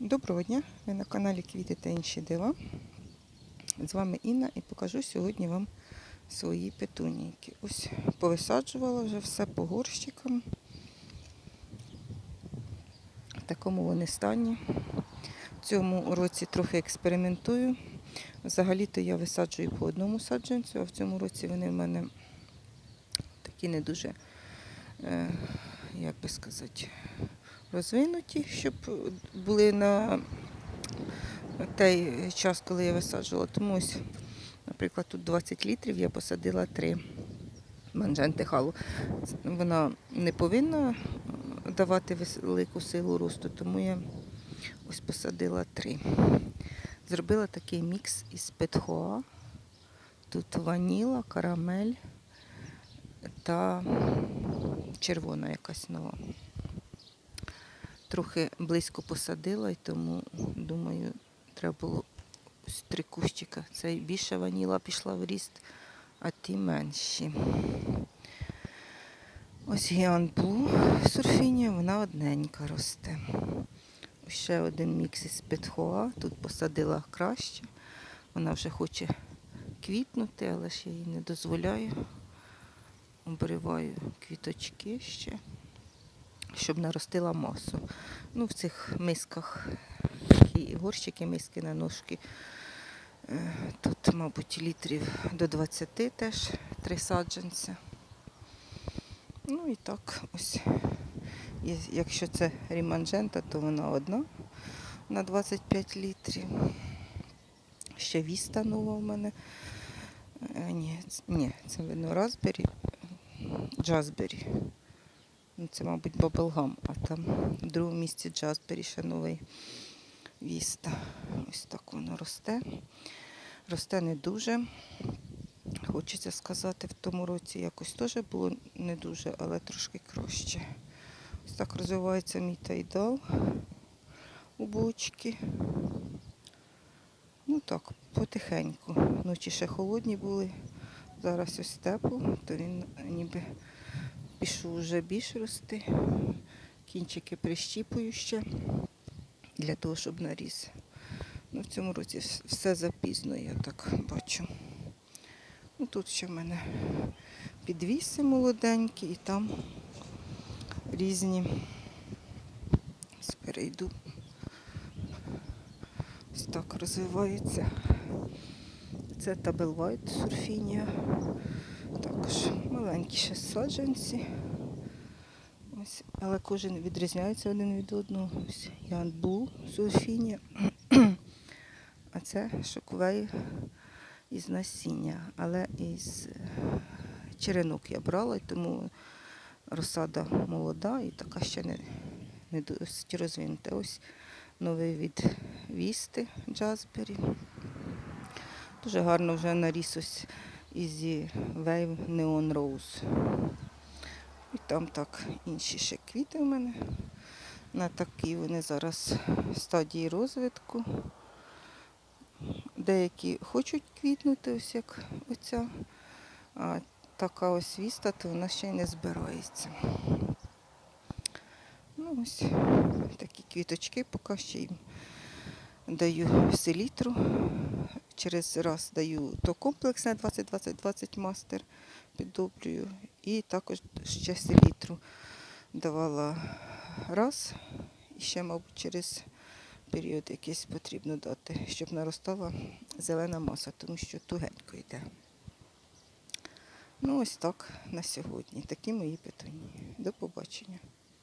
Доброго дня! Ви на каналі Квіти та інші дива. З вами Інна і покажу сьогодні вам свої петунійки. Ось повисаджувала вже все по горщикам. В такому вони стані. В цьому році трохи експериментую. Взагалі-то я висаджую по одному саджанцю, а в цьому році вони в мене такі не дуже, е, як би сказати, розвинуті, щоб були на той час, коли я висаджувала. Тому ось, наприклад, тут 20 літрів я посадила три манженти халу. Вона не повинна давати велику силу росту, тому я ось посадила три. Зробила такий мікс із петхоа. Тут ваніла, карамель та червона якась нова трохи близько посадила, і тому, думаю, треба було ось три кущика. Це більше ваніла пішла в ріст, а ті менші. Ось Гіан Блу сурфінія, вона одненька росте. Ще один мікс із Петхоа. Тут посадила краще. Вона вже хоче квітнути, але ж я їй не дозволяю. Обриваю квіточки ще щоб наростила масу. Ну, в цих мисках такі горщики, миски на ножки. Е, Тут, мабуть, літрів до 20 теж три саджанця. Ну і так ось. Якщо це ріманжента, то вона одна на 25 літрів. Ще віста нова в мене. Е, Ні, ні, це видно Raspberry, Джазбері. Ну, це, мабуть, баблгам, а там в другому місці Джазбері ще новий віста. Ось так воно росте. Росте не дуже. Хочеться сказати, в тому році якось теж було не дуже, але трошки краще. Ось так розвивається мій тайдал у бочки. Ну так, потихеньку. Ночі ще холодні були. Зараз ось тепло, то він ніби пішов вже більш рости. Кінчики прищіпую ще для того, щоб наріс. Ну, в цьому році все запізно, я так бачу. Ну, тут ще в мене підвіси молоденькі і там різні. Ось Перейду. Ось так розвивається. Це табелвайт сурфінія. Також маленькі ще саджанці. Ось, але кожен відрізняється один від одного. Ось Ян Блу. А це шоковей із насіння, але із е, черенок я брала, тому розсада молода і така ще не, не досить розвинута. Ось новий від Вісти Джазбері. Дуже гарно вже наріс ось Ізі Wave Neon Rose. І там так інші ще квіти в мене. На такі вони зараз в стадії розвитку. Деякі хочуть квітнути, ось як оця. А така ось віста, то вона ще й не збирається. Ну ось такі квіточки, поки ще їм даю селітру. Через раз даю то комплексне 20-20-20 мастер піддоблюю. І також ще селітру давала раз. І ще, мабуть, через період якийсь потрібно дати, щоб наростала зелена маса, тому що тугенько йде. Ну, ось так на сьогодні. Такі мої питання. До побачення.